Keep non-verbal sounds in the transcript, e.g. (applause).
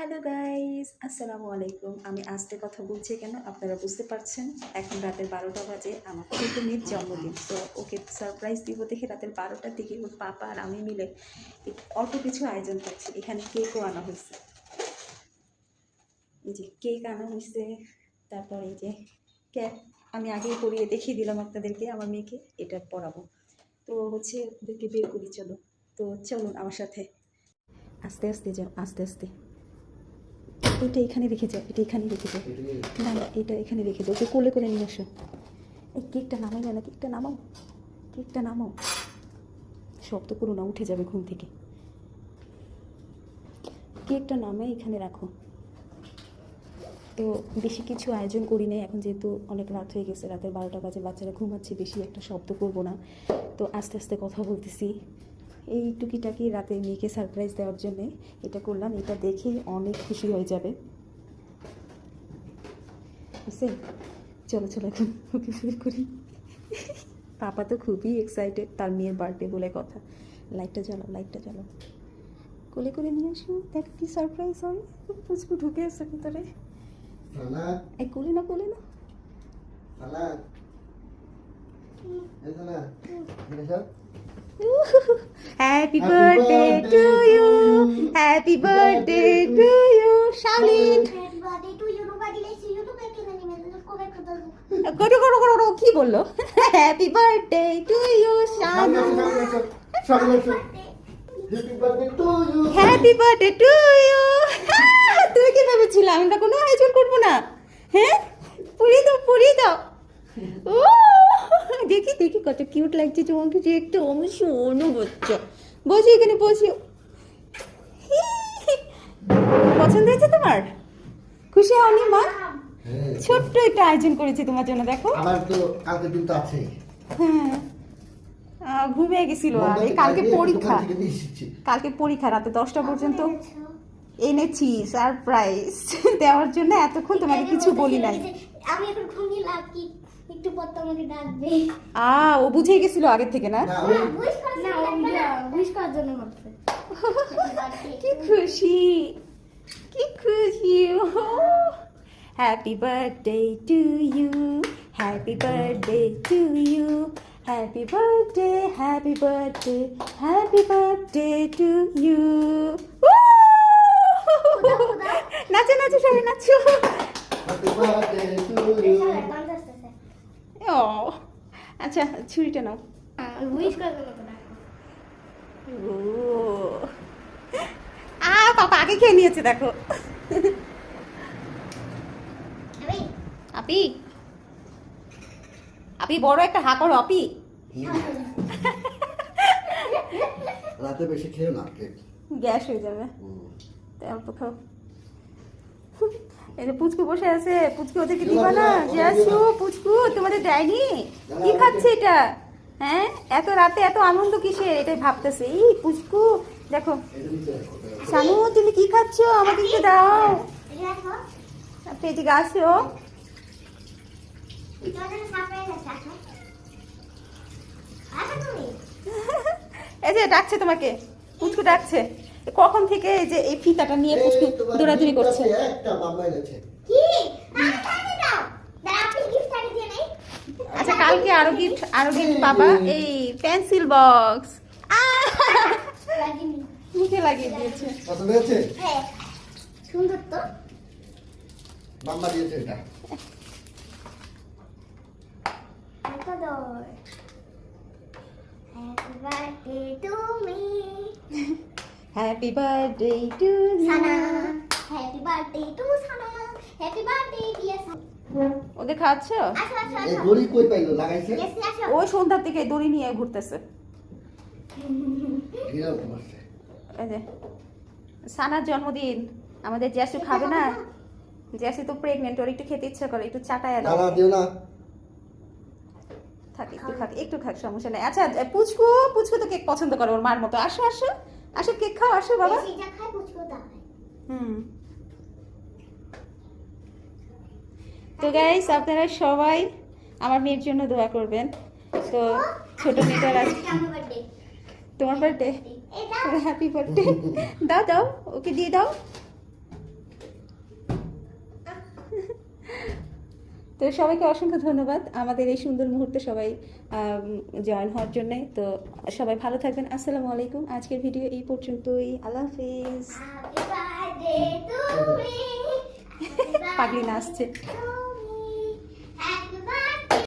Hello guys, আসসালামু আলাইকুম। আমি আজকে কথা বলছি কেন আপনারা বুঝতে পারছেন? এখন রাতের বারোটা বাজে, আমার ছোট মেয়ের জন্মদিন, তো ওকে সারপ্রাইজ দিব দেখে রাতের বারোটার দিকে ওর পাপা আর আমি মিলে অল্প কিছু আয়োজন করছি। এখানে কেকও আনা হয়েছে। এই যে কেক আনা হয়েছে, তারপর এই যে ক্যাপ আমি আগেই পরিয়ে দেখিয়ে দিলাম আপনাদেরকে, আমার মেয়েকে, এটা পরাবো। তো হচ্ছে ওদেরকে বের করি, চলো। তো চলুন আমার সাথে। আস্তে আস্তে যাও, আস্তে আস্তে। এটা এখানে রেখে যাও এটা এখানে রেখে যাও না না এটা এখানে রেখে যাও ওকে কোলে করে নিয়ে আসো। এই কেকটা নামাই না কেকটা নামাও। কেকটা নামাও। শব্দ করো না উঠে যাবে ঘুম থেকে। কেকটা নামাই এখানে রাখো। তো বেশি কিছু আয়োজন করি নাই এখন যেহেতু অনেক রাত হয়ে গেছে রাতের বারোটা বাজে বাচ্চারা ঘুমাচ্ছে বেশি একটা শব্দ করব না। তো আস্তে আস্তে কথা বলতেছি। এই টুকিটাকি রাতে মেয়েকে সারপ্রাইজ দেওয়ার জন্যে এটা করলাম। এটা দেখে অনেক খুশি হয়ে যাবে। বুঝছেন চলো চলো এখন ওকে বের করি। পাপা তো খুবই এক্সাইটেড তার মেয়ের বার্থডে বলে কথা। লাইটটা জ্বালাও লাইটটা জ্বালাও। কোলে করে নিয়ে আসো। দেখ কি সারপ্রাইজ হয়। পুচকু ঢুকে আসছে ভিতরে। এই কোলে না কোলে না salat. Eh? Happy Happy birthday birthday to to you you. Happy birthday birthday to you Shaolin. করো করো করো কি বলল happy birthday to you Shaolin salam, salam. Salam, Happy birthday to you. Happy birthday to you তুমি কি ভেবেছিলে আমি না কোনো আয়োজন করব না হ্যাঁ পুরি দাও পুরি দাও ও দেখি দেখি কত কিউট লাগছে তোমাকে যে একটু শোনো বাচ্চা বসি এখানে বসি। পছন্দ হয়েছে তোমার? খুশি হওনি মা? হ্যাঁ। ছোট্ট একটা আয়োজন করেছি তোমার জন্য দেখো। আবার তো কালকে কিন্তু আছে। হ্যাঁ। ঘুমিয়ে গেছিল আর এই কালকে পরীক্ষা। কালকে পরীক্ষা রাতে দশটা পর্যন্ত এনেছি? সারপ্রাইজ দেওয়ার জন্য এতক্ষণ তোমাকে কিছু বলি নাই। আমি এখন ঘুমিয়ে লাভ কি? পর তো আমাকে ডাকবে। আ ও বুঝে গেছিল আগে থেকে না? না উইশ করার জন্য মাত্র (laughs) কি খুশি। কি খুশি happy birthday to you happy birthday to you happy birthday happy birthday happy birthday to you নাচো নাচো সবাই নাচো। Happy birthday to you. আচ্ছা ছুরিটা নাও। ও। আ পাপা আগে খেয়ে নিয়েছে দেখো। আপি আপি বড় একটা হা করো আপি রাতে বেশি খেও না গ্যাস হয়ে যাবে। তাই অল্প খাও। এই যে পুচকু বসে আছে পুচকু ওদেরকে দিবা না? যে আসো পুচকু তোমাদের দেয়নি? কি খাচ্ছে এটা? হ্যাঁ? এত রাতে এত আনন্দ কিসের? এটাই ভাবতেছে। এই পুচকু দেখো। শানু তুমি কি খাচ্ছ? আমাকে একটু দাও। আপনি এদিকে আসো। (laughs) এই যে ডাকছে তোমাকে। পুচকু ডাকছে। কখন থেকে এই যে এই ফিতাটা নিয়ে পুচকু দৌড়াদৌড়ি করছে? আচ্ছা কালকে আরও গিফট আরও গিফট পাবা? এই পেন্সিল বক্স মুখে লাগিয়ে দিয়েছে। পছন্দ হয়েছে? হ্যাঁ। সুন্দর তো। মাম্মা দিয়েছে এটা। এটা দাও happy birthday happy birthday to Sana happy birthday to Sana happy birthday dear Sana ওদের খাওয়াচ্ছ? আসো আসো এই আসো দড়ি কই পাইলো? লাগাইছে? ওই সন্ধ্যার থেকে দড়ি নিয়ে ঘুরতেছে। সানার জন্মদিন। আমাদের জ্যাসু খাবে না। জ্যাসি তো প্রেগনেন্ট ওর একটু খেতে ইচ্ছা করে একটু চাটায় দাও। না দিও না। থাক একটু খাক একটু খাক সমস্যা নেই। আচ্ছা পুচকু পুচকু তো কেক পছন্দ করে ওর মার মতো। আসো আসো। আসো কেক খাও আসো বাবা। হুম। তো গাইস আপনারা সবাই আমার মেয়ের জন্য দোয়া করবেন। তো ছোট মেয়েটার আজ তোমার বার্থডে হ্যাপি বার্থডে দাও দাও ওকে দিয়ে দাও। তো সবাইকে অসংখ্য ধন্যবাদ। আমাদের এই সুন্দর মুহূর্তে সবাই জয়েন হওয়ার জন্য। তো সবাই ভালো থাকবেন। আসসালামু আলাইকুম। আজকের ভিডিও এই পর্যন্তই। আল্লাহ হাফিজ। (laughs) পাগলি নাচছে